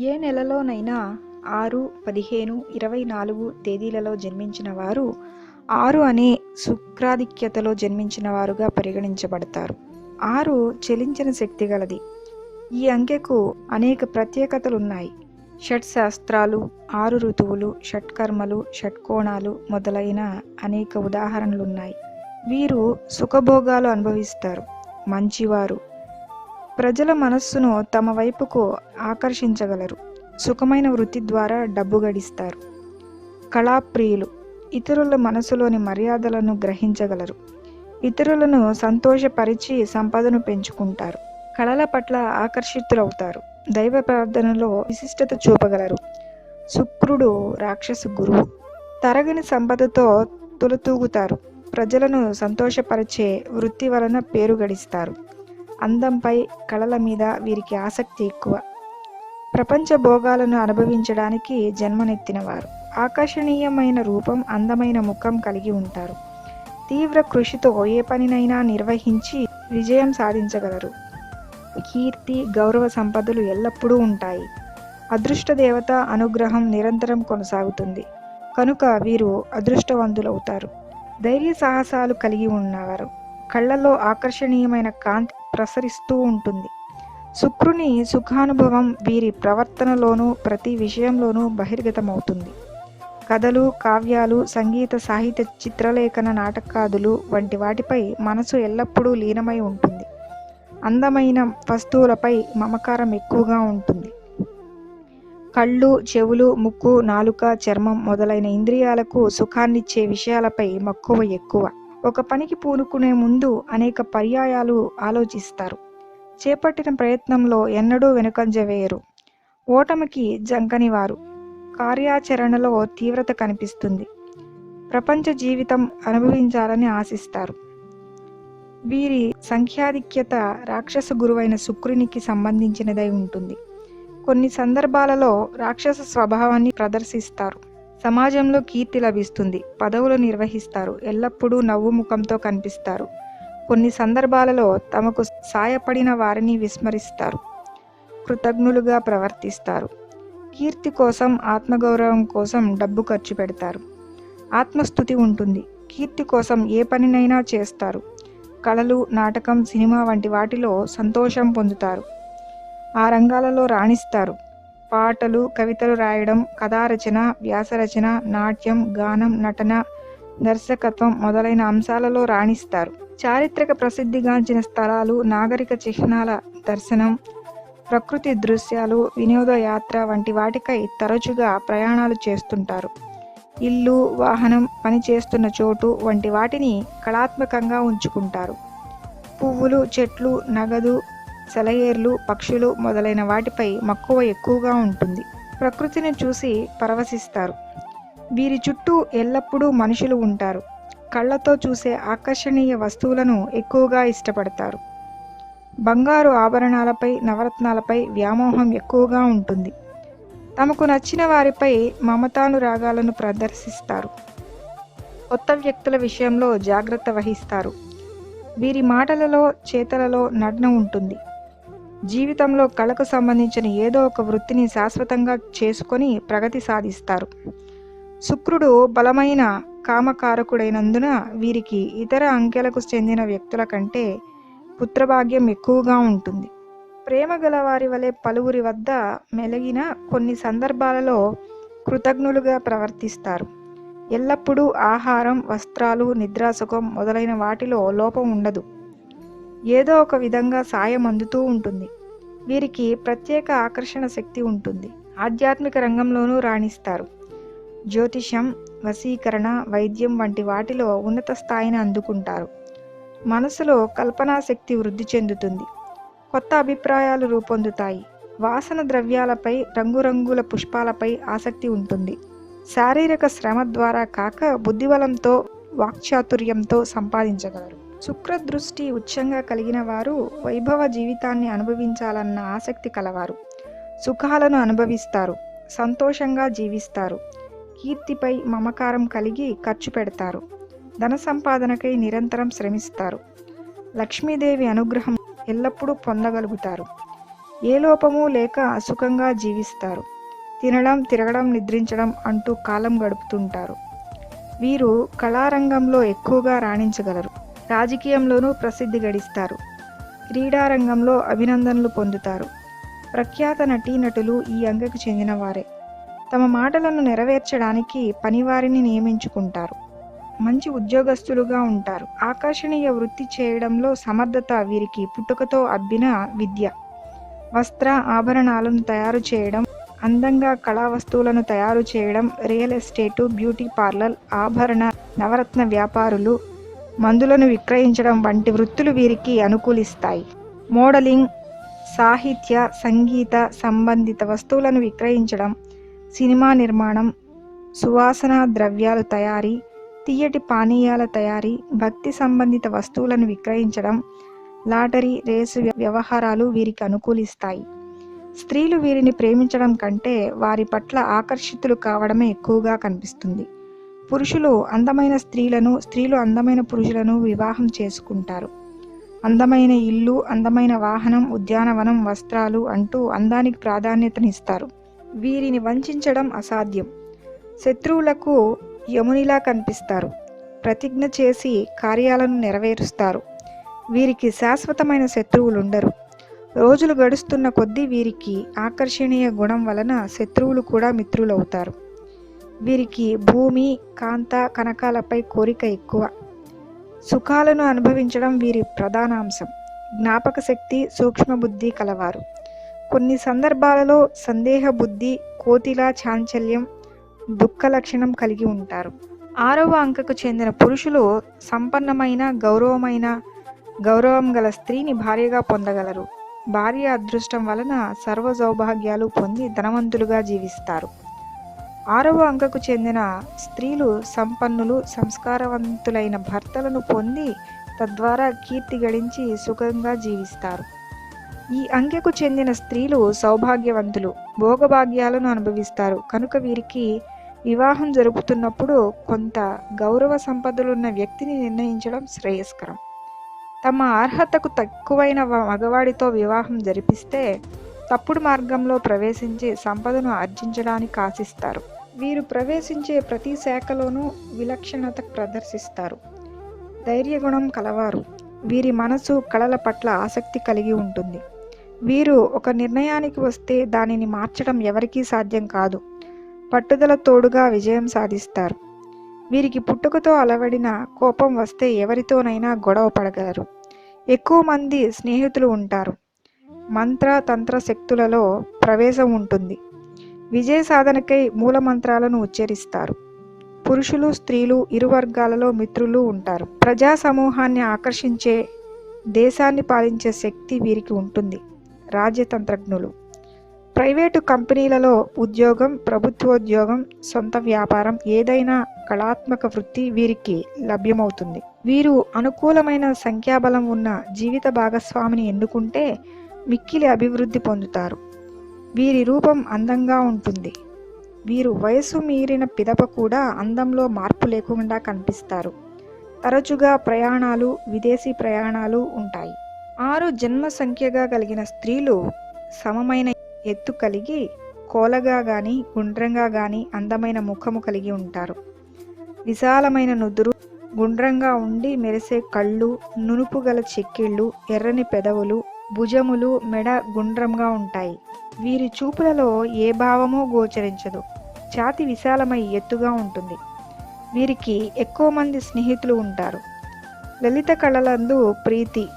ఏ నెలలోనైనా ఆరు పదిహేను ఇరవై నాలుగు తేదీలలో జన్మించిన వారు ఆరు అనే శుక్రాధిక్యతలో జన్మించిన వారుగా పరిగణించబడతారు. ఆరు చెలించిన శక్తి గలది. ఈ అంకెకు అనేక ప్రత్యేకతలున్నాయి. షట్ శాస్త్రాలు ఆరు ఋతువులు షట్కర్మలు షట్కోణాలు మొదలైన అనేక ఉదాహరణలున్నాయి. వీరు సుఖభోగాలు అనుభవిస్తారు. మంచివారు ప్రజల మనస్సును తమ వైపుకు ఆకర్షించగలరు. సుఖమైన వృత్తి ద్వారా డబ్బు గడిస్తారు. కళాప్రియులు ఇతరుల మనసులోని మర్యాదలను గ్రహించగలరు. ఇతరులను సంతోషపరిచి సంపదను పెంచుకుంటారు. కళల పట్ల ఆకర్షితులవుతారు. దైవ ప్రార్థనలో విశిష్టత చూపగలరు. శుక్రుడు రాక్షసు గురువు. తరగని సంపదతో తులతూగుతారు. ప్రజలను సంతోషపరిచే వృత్తి వలన పేరు గడిస్తారు. అందంపై కళల మీద వీరికి ఆసక్తి ఎక్కువ. ప్రపంచ భోగాలను అనుభవించడానికి జన్మనెత్తినవారు. ఆకర్షణీయమైన రూపం అందమైన ముఖం కలిగి ఉంటారు. తీవ్ర కృషితో ఏ పనినైనా నిర్వహించి విజయం సాధించగలరు. కీర్తి గౌరవ సంపదలు ఎల్లప్పుడూ ఉంటాయి. అదృష్ట దేవత అనుగ్రహం నిరంతరం కొనసాగుతుంది. కనుక వీరు అదృష్టవంతులవుతారు. ధైర్య సాహసాలు కలిగి ఉన్నవారు. కళ్ళలో ఆకర్షణీయమైన కాంతి ప్రసరిస్తూ ఉంటుంది. శుక్రుని సుఖానుభవం వీరి ప్రవర్తనలోనూ ప్రతి విషయంలోనూ బహిర్గతమవుతుంది. కథలు కావ్యాలు సంగీత సాహిత్య చిత్రలేఖన నాటకాదులు వంటి వాటిపై మనసు ఎల్లప్పుడూ లీనమై ఉంటుంది. అందమైన వస్తువులపై మమకారం ఎక్కువగా ఉంటుంది. కళ్ళు చెవులు ముక్కు నాలుక చర్మం మొదలైన ఇంద్రియాలకు సుఖాన్నిచ్చే విషయాలపై మక్కువ ఎక్కువ. ఒక పనికి పూనుకునే ముందు అనేక పర్యాయాలు ఆలోచిస్తారు. చేపట్టిన ప్రయత్నంలో ఎన్నడూ వెనుకంజ వేయరు. ఓటమికి జంకనివారు. కార్యాచరణలో తీవ్రత కనిపిస్తుంది. ప్రపంచ జీవితం అనుభవించాలని ఆశిస్తారు. వీరి సంఖ్యాధిక్యత రాక్షస గురువైన శుక్రునికి సంబంధించినదై ఉంటుంది. కొన్ని సందర్భాలలో రాక్షస స్వభావాన్ని ప్రదర్శిస్తారు. సమాజంలో కీర్తి లభిస్తుంది. పదవులు నిర్వహిస్తారు. ఎల్లప్పుడూ నవ్వు ముఖంతో కనిపిస్తారు. కొన్ని సందర్భాలలో తమకు సాయపడిన వారిని విస్మరిస్తారు. కృతజ్ఞులుగా ప్రవర్తిస్తారు. కీర్తి కోసం ఆత్మగౌరవం కోసం డబ్బు ఖర్చు పెడతారు. ఆత్మస్థుతి ఉంటుంది. కీర్తి కోసం ఏ పనినైనా చేస్తారు. కళలు నాటకం సినిమా వంటి వాటిలో సంతోషం పొందుతారు. ఆ రంగాలలో రాణిస్తారు. పాటలు కవితలు రాయడం కథారచన వ్యాసరచన నాట్యం గానం నటన దర్శకత్వం మొదలైన అంశాలలో రాణిస్తారు. చారిత్రక ప్రసిద్ధిగాంచిన స్థలాలు నాగరిక చిహ్నాల దర్శనం ప్రకృతి దృశ్యాలు వినోద యాత్ర వంటి వాటికై తరచుగా ప్రయాణాలు చేస్తుంటారు. ఇల్లు వాహనం పనిచేస్తున్న చోటు వంటి వాటిని కళాత్మకంగా ఉంచుకుంటారు. పువ్వులు చెట్లు నగదు సెలయేర్లు పక్షులు మొదలైన వాటిపై మక్కువ ఎక్కువగా ఉంటుంది. ప్రకృతిని చూసి పరవశిస్తారు. వీరి చుట్టూ ఎల్లప్పుడూ మనుషులు ఉంటారు. కళ్ళతో చూసే ఆకర్షణీయ వస్తువులను ఎక్కువగా ఇష్టపడతారు. బంగారు ఆభరణాలపై నవరత్నాలపై వ్యామోహం ఎక్కువగా ఉంటుంది. తమకు నచ్చిన వారిపై మమతానురాగాలను ప్రదర్శిస్తారు. కొత్త వ్యక్తుల విషయంలో జాగ్రత్త వహిస్తారు. వీరి మాటలలో చేతలలో నగ్న ఉంటుంది. జీవితంలో కళకు సంబంధించిన ఏదో ఒక వృత్తిని శాశ్వతంగా చేసుకొని ప్రగతి సాధిస్తారు. శుక్రుడు బలమైన కామకారకుడైనందున వీరికి ఇతర అంకెలకు చెందిన వ్యక్తుల కంటే పుత్రభాగ్యం ఎక్కువగా ఉంటుంది. ప్రేమ గల వారి వలె పలువురి వద్ద మెలిగిన కొన్ని సందర్భాలలో కృతజ్ఞులుగా ప్రవర్తిస్తారు. ఎల్లప్పుడూ ఆహారం వస్త్రాలు నిద్రాసుఖం మొదలైన వాటిలో లోపం ఉండదు. ఏదో ఒక విధంగా సాయం అందుతూ ఉంటుంది. వీరికి ప్రత్యేక ఆకర్షణ శక్తి ఉంటుంది. ఆధ్యాత్మిక రంగంలోనూ రాణిస్తారు. జ్యోతిషం వశీకరణ వైద్యం వంటి వాటిలో ఉన్నత స్థాయిని అందుకుంటారు. మనసులో కల్పనా శక్తి వృద్ధి చెందుతుంది. కొత్త అభిప్రాయాలు రూపొందుతాయి. వాసన ద్రవ్యాలపై రంగురంగుల పుష్పాలపై ఆసక్తి ఉంటుంది. శారీరక శ్రమ ద్వారా కాక బుద్ధిబలంతో వాక్చాతుర్యంతో సంపాదించగలరు. శుక్రదృష్టి ఉచ్చంగా కలిగిన వారు వైభవ జీవితాన్ని అనుభవించాలన్న ఆసక్తి కలవారు. సుఖాలను అనుభవిస్తారు. సంతోషంగా జీవిస్తారు. కీర్తిపై మమకారం కలిగి ఖర్చు పెడతారు. ధన సంపాదనకై నిరంతరం శ్రమిస్తారు. లక్ష్మీదేవి అనుగ్రహం ఎల్లప్పుడూ పొందగలుగుతారు. ఏ లోపము లేక సుఖంగా జీవిస్తారు. తినడం తిరగడం నిద్రించడం అంటూ కాలం గడుపుతుంటారు. వీరు కళారంగంలో ఎక్కువగా రాణించగలరు. రాజకీయంలోనూ ప్రసిద్ధి గడిస్తారు. క్రీడారంగంలో అభినందనలు పొందుతారు. ప్రఖ్యాత నటీనటులు ఈ అంగకు చెందినవారే. తమ మాటలను నెరవేర్చడానికి పనివారిని నియమించుకుంటారు. మంచి ఉద్యోగస్తులుగా ఉంటారు. ఆకర్షణీయ వృత్తి చేయడంలో సమర్థత వీరికి పుట్టుకతో అబ్బిన విద్య. వస్త్ర ఆభరణాలను తయారు చేయడం అందంగా కళా వస్తువులను తయారు చేయడం రియల్ ఎస్టేటు బ్యూటీ పార్లర్ ఆభరణ నవరత్న వ్యాపారులు మందులను విక్రయించడం వంటి వృత్తులు వీరికి అనుకూలిస్తాయి. మోడలింగ్ సాహిత్య సంగీత సంబంధిత వస్తువులను విక్రయించడం సినిమా నిర్మాణం సువాసన ద్రవ్యాలు తయారీ తీయటి పానీయాల తయారీ భక్తి సంబంధిత వస్తువులను విక్రయించడం లాటరీ రేసు వ్యవహారాలు వీరికి అనుకూలిస్తాయి. స్త్రీలు వీరిని ప్రేమించడం కంటే వారి పట్ల ఆకర్షితులు కావడమే ఎక్కువగా కనిపిస్తుంది. పురుషులు అందమైన స్త్రీలను స్త్రీలు అందమైన పురుషులను వివాహం చేసుకుంటారు. అందమైన ఇల్లు అందమైన వాహనం ఉద్యానవనం వస్త్రాలు అంటూ అందానికి ప్రాధాన్యతనిస్తారు. వీరిని వంచడం అసాధ్యం. శత్రువులకు యమునిలా కనిపిస్తారు. ప్రతిజ్ఞ చేసి కార్యాలను నెరవేరుస్తారు. వీరికి శాశ్వతమైన శత్రువులుండరు. రోజులు గడుస్తున్న కొద్దీ వీరికి ఆకర్షణీయ గుణం వలన శత్రువులు కూడా మిత్రులవుతారు. వీరికి భూమి కాంత కనకాలపై కోరిక ఎక్కువ. సుఖాలను అనుభవించడం వీరి ప్రధాన అంశం జ్ఞాపక శక్తి సూక్ష్మ బుద్ధి కలవారు. కొన్ని సందర్భాలలో సందేహ బుద్ధి కోతిలా చాంచల్యం దుఃఖ లక్షణం కలిగి ఉంటారు. ఆరవ అంకకు చెందిన పురుషులు సంపన్నమైన గౌరవమైన గౌరవం గల స్త్రీని భార్యగా పొందగలరు. భార్య అదృష్టం వలన సర్వ సౌభాగ్యాలు పొంది ధనవంతులుగా జీవిస్తారు. ఆరవ అంకకు చెందిన స్త్రీలు సంపన్నులు సంస్కారవంతులైన భర్తలను పొంది తద్వారా కీర్తి గడించి సుఖంగా జీవిస్తారు. ఈ అంకెకు చెందిన స్త్రీలు సౌభాగ్యవంతులు భోగభాగ్యాలను అనుభవిస్తారు. కనుక వీరికి వివాహం జరుపుతున్నప్పుడు కొంత గౌరవ సంపదలున్న వ్యక్తిని నిర్ణయించడం శ్రేయస్కరం. తమ అర్హతకు తక్కువైన మగవాడితో వివాహం జరిపిస్తే తప్పుడు మార్గంలో ప్రవేశించి సంపదను ఆర్జించడానికి ఆశిస్తారు. వీరు ప్రవేశించే ప్రతి శాఖలోనూ విలక్షణత ప్రదర్శిస్తారు. ధైర్యగుణం కలవారు. వీరి మనసు కళల పట్ల ఆసక్తి కలిగి ఉంటుంది. వీరు ఒక నిర్ణయానికి వస్తే దానిని మార్చడం ఎవరికీ సాధ్యం కాదు. పట్టుదల తోడుగా విజయం సాధిస్తారు. వీరికి పుట్టుకతో అలవడిన కోపం వస్తే ఎవరితోనైనా గొడవ పడగలరు. ఎక్కువ మంది స్నేహితులు ఉంటారు. మంత్ర తంత్ర శక్తులలో ప్రవేశం ఉంటుంది. విజయ సాధనకై మూల మంత్రాలను ఉచ్చరిస్తారు. పురుషులు స్త్రీలు ఇరు వర్గాలలో మిత్రులు ఉంటారు. ప్రజా సమూహాన్ని ఆకర్షించే దేశాన్ని పాలించే శక్తి వీరికి ఉంటుంది. రాజ్యతంత్రజ్ఞులు ప్రైవేటు కంపెనీలలో ఉద్యోగం ప్రభుత్వోద్యోగం సొంత వ్యాపారం ఏదైనా కళాత్మక వృత్తి వీరికి లభ్యమవుతుంది. వీరు అనుకూలమైన సంఖ్యాబలం ఉన్న జీవిత భాగస్వామిని ఎన్నుకుంటే మిక్కిలి అభివృద్ధి పొందుతారు. వీరి రూపం అందంగా ఉంటుంది. వీరు వయసు మీరిన పిదప కూడా అందంలో మార్పు లేకుండా కనిపిస్తారు. తరచుగా ప్రయాణాలు విదేశీ ప్రయాణాలు ఉంటాయి. ఆరు జన్మ సంఖ్యగా కలిగిన స్త్రీలు సమమైన ఎత్తు కలిగి కోలగా గాని గుండ్రంగా గాని అందమైన ముఖము కలిగి ఉంటారు. విశాలమైన నుదురు గుండ్రంగా ఉండి మెరిసే కళ్ళు నునుపు గల చెక్కిళ్ళు ఎర్రని పెదవులు భుజములు మెడ గుండ్రంగా ఉంటాయి. వీరి చూపులలో ఏ భావమూ గోచరించదు. ఛాతి విశాలమై ఎత్తుగా ఉంటుంది. వీరికి ఎక్కువ మంది స్నేహితులు ఉంటారు. లలిత కళలందు ప్రీతి.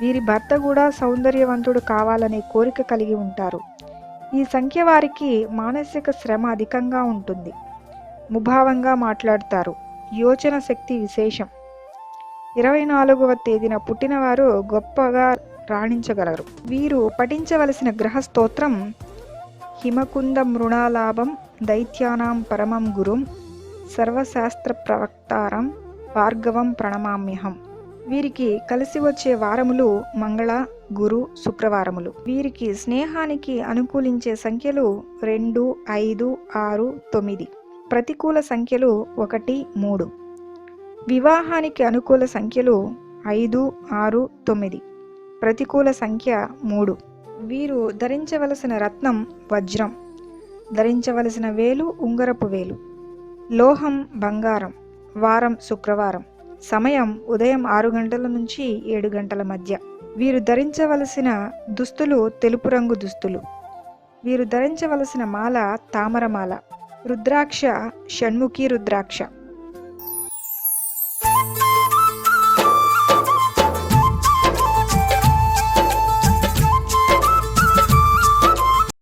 వీరి భర్త కూడా సౌందర్యవంతుడు కావాలనే కోరిక కలిగి ఉంటారు. ఈ సంఖ్య వారికి మానసిక శ్రమ అధికంగా ఉంటుంది. ముభావంగా మాట్లాడతారు. యోచన శక్తి విశేషం. ఇరవై నాలుగవ తేదీన పుట్టినవారు గొప్పగా రాణించగలరు. వీరు పఠించవలసిన గ్రహ స్తోత్రం హిమకుంద మృణాలాభం దైత్యానాం పరమం గురుం సర్వశాస్త్ర ప్రవక్తారం భార్గవం ప్రణమామ్యహం. వీరికి కలిసి వచ్చే వారములు మంగళ గురు శుక్రవారములు. వీరికి స్నేహానికి అనుకూలించే సంఖ్యలు రెండు ఐదు ఆరు తొమ్మిది. ప్రతికూల సంఖ్యలు ఒకటి మూడు. వివాహానికి అనుకూల సంఖ్యలు ఐదు ఆరు తొమ్మిది. ప్రతికూల సంఖ్య మూడు. వీరు ధరించవలసిన రత్నం వజ్రం. ధరించవలసిన వేలు ఉంగరపు వేలు. లోహం బంగారం. వారం శుక్రవారం. సమయం ఉదయం ఆరు గంటల నుంచి ఏడు గంటల మధ్య. వీరు ధరించవలసిన దుస్తులు తెలుపు రంగు దుస్తులు. వీరు ధరించవలసిన మాల తామరమాల రుద్రాక్ష షణ్ముఖి రుద్రాక్ష.